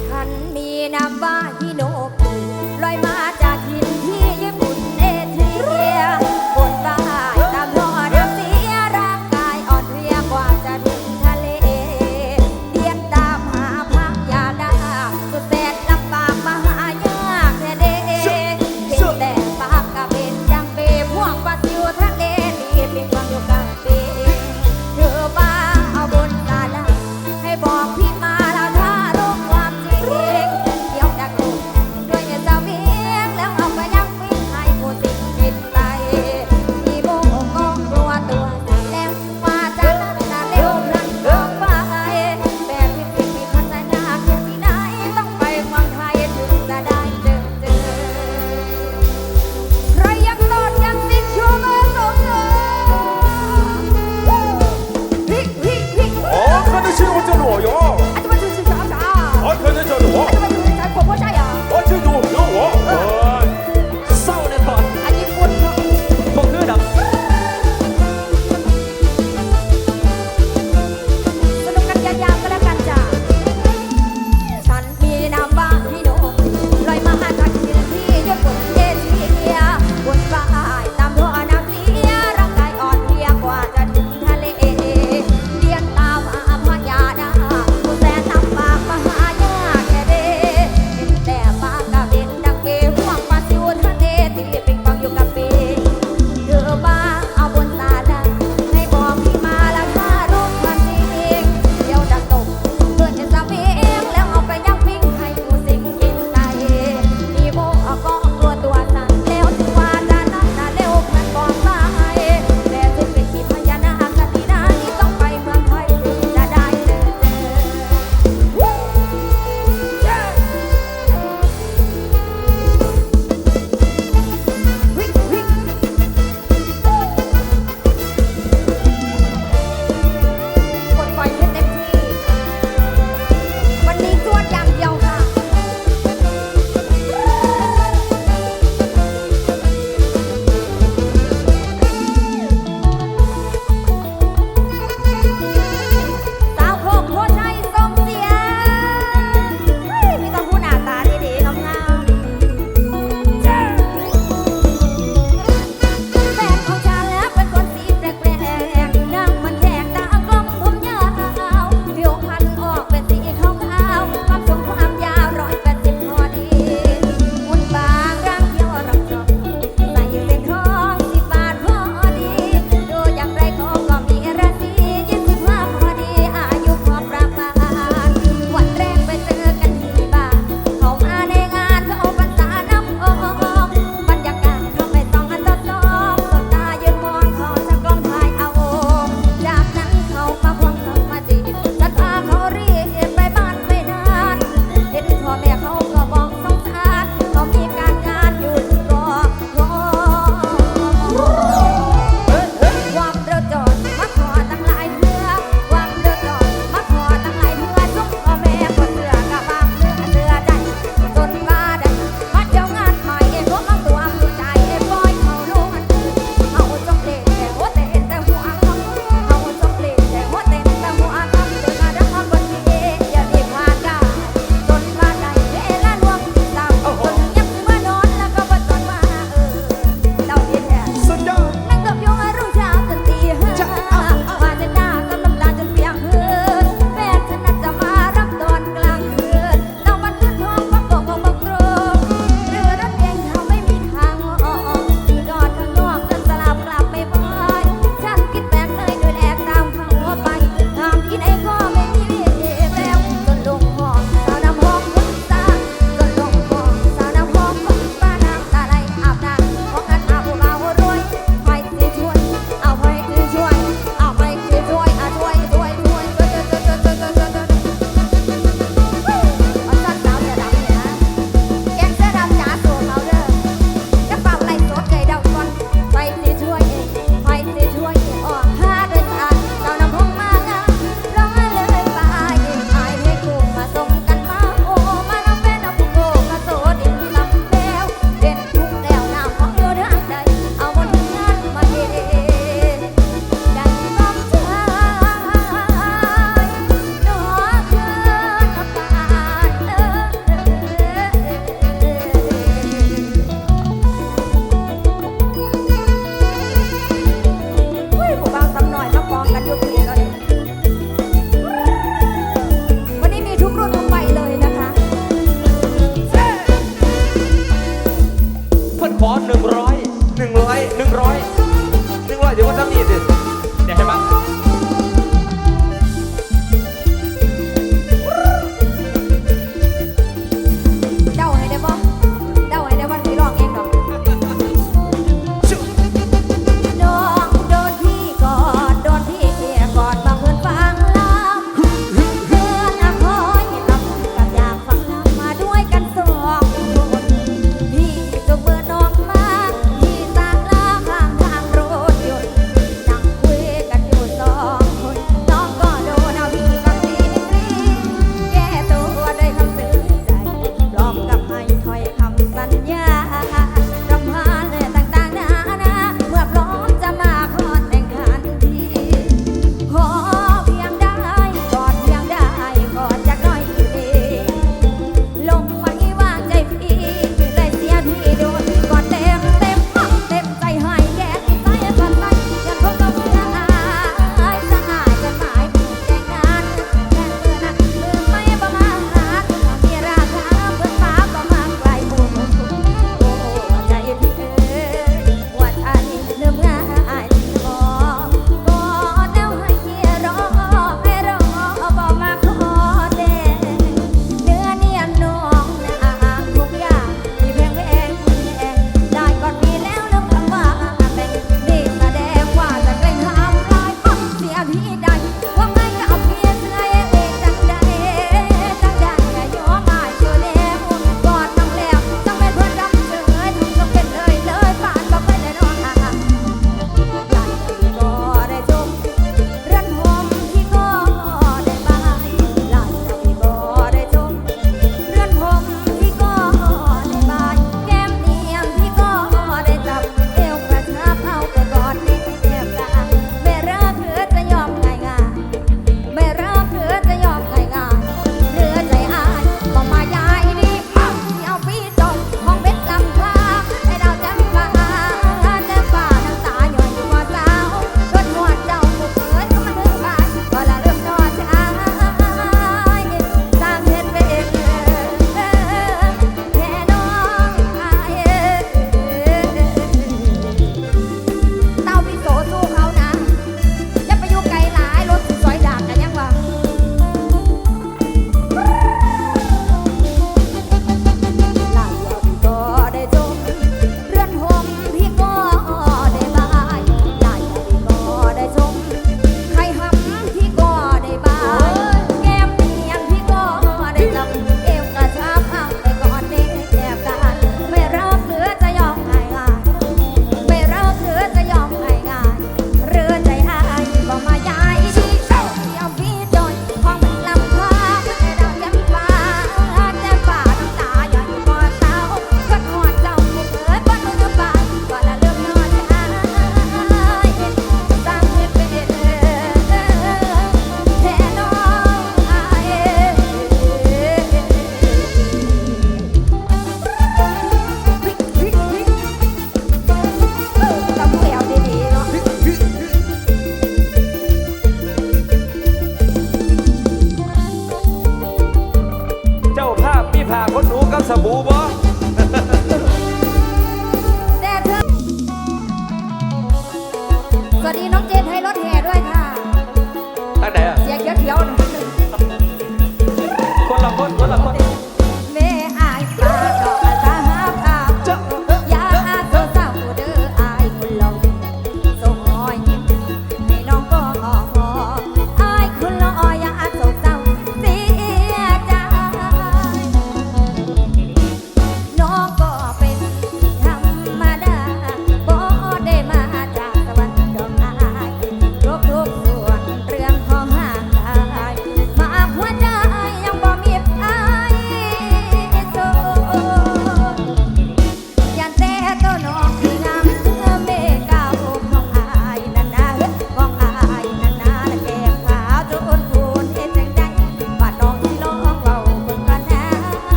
ฉันมีนามว่าฮิโน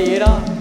ดีเนาะ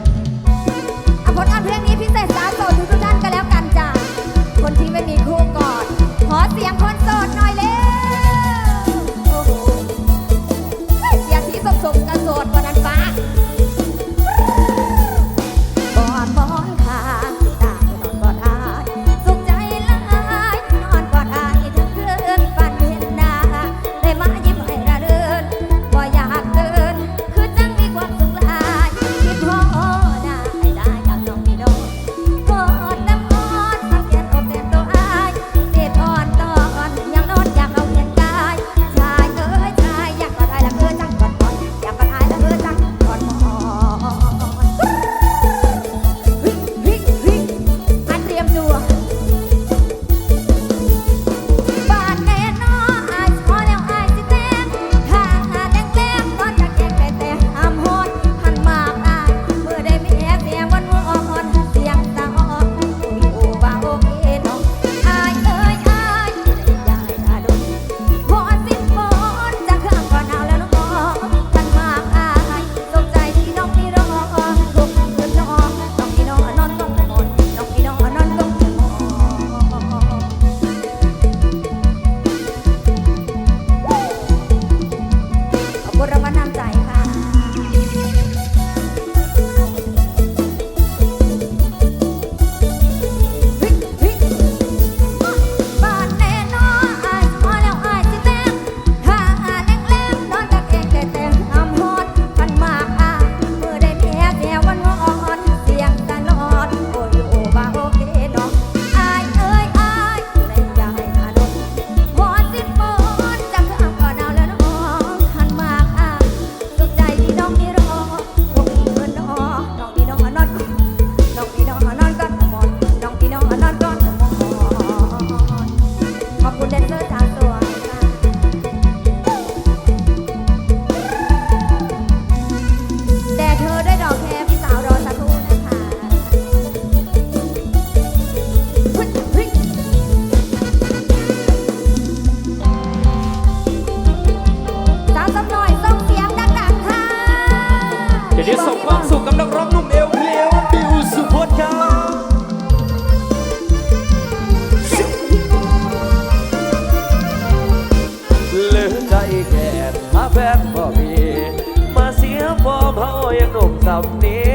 ยังหนุ่มสำนี้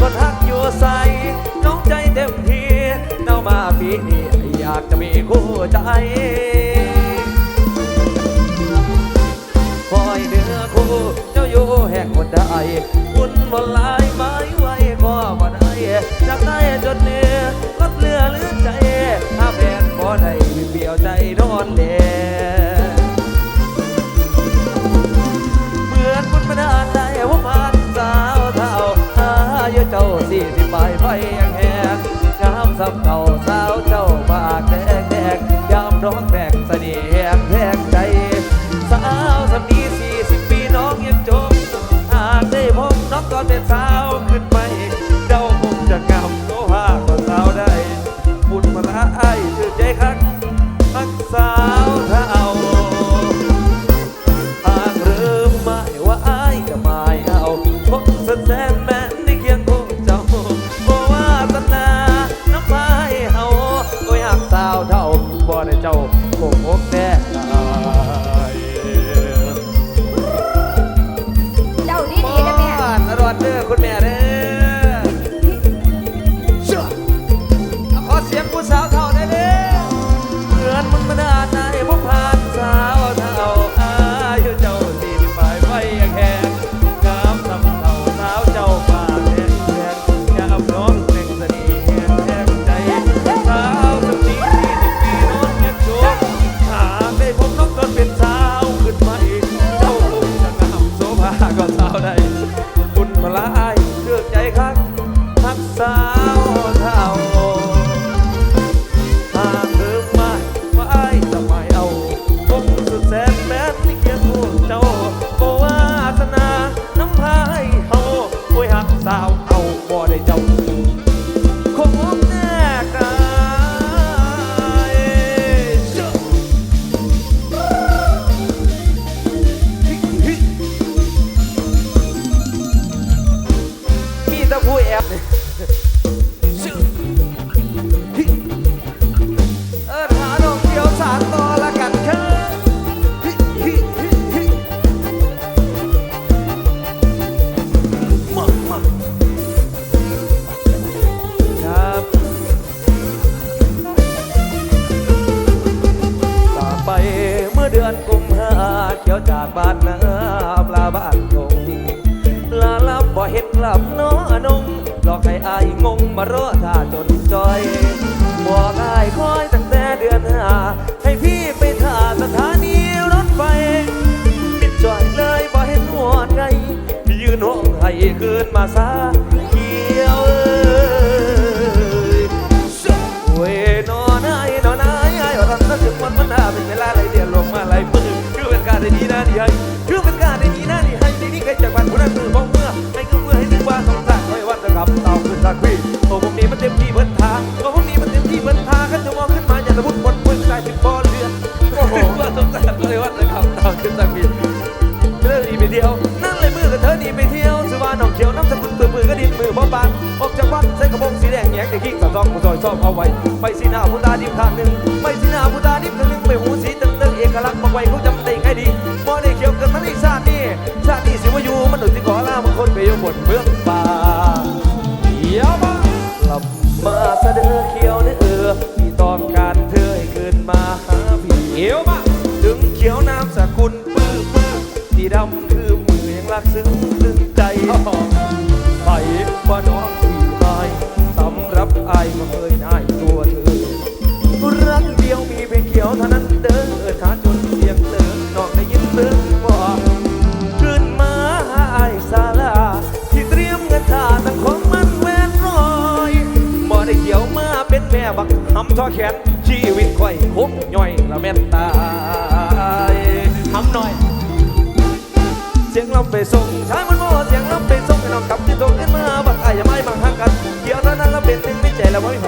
จนหักอยู่ใส่น้องใจเต็มทีเน่ามาปีนี้อยากจะมีคู่ใจคอยเนื้อคู่เจ้าอยู่แห่งคนใดคุณบนลายไม้ไว้ก็บ่ได้จากใด้จนเนื้อรถเรือหรือใจถ้าแฟนบ่ได้เปลี่ยวใจนอนเล่เหมือนคุณไม่ได้ใจว่ามา เจ้าสี่สิบใบใบแห้งงามสำเก่าสาวเจ้าปากแดงแดงยามร้องแดงใส ราะถ้าจนจอยบอกอายคอยตั้งแต่เดือนหาให้พี่ไปถ่าสถานีรถไฟปิดจอยเลยบ่เห็นหัวดไงพี่ยืนห้องให้คืนมาซา องผู้ซอยซ่อมเอาไว้ไม่สีหน้าผู้ตาดิบทางหนึ่งไม่สีหน้าผู้ตาดิบทางหนึ่งไม่หูสีตึงตึงเอกลักษณ์มาไว้เขาจำได้ไงดีมอได้เขียวกันมันี่ชาตินี่ชาตินี่สิว่าอยู่มันหนุ่มที่ขอลาบางคนไปอยู่บนเบื้องป่า อายก็เคยได้ตัวเธอรักเดียวมีเพียงเขียวเท่านั้นเด้อเออถ้าจนเสียงเธอนอกได้ยินเสียงบอกขึ้นมาหาไอ้ซาลาที่เตรียมเงินทาตั้งของมันแวนรอยบ่ได้เขียวมาเป็นแม่บักหำทอแขนชีวิตค่อยคบย่อยละแม่นตายหำหน่อย เสียงลำไปส่งใช้างมันบ่เสียงลำไปส่งให้น้องกับที่ตรง la voy.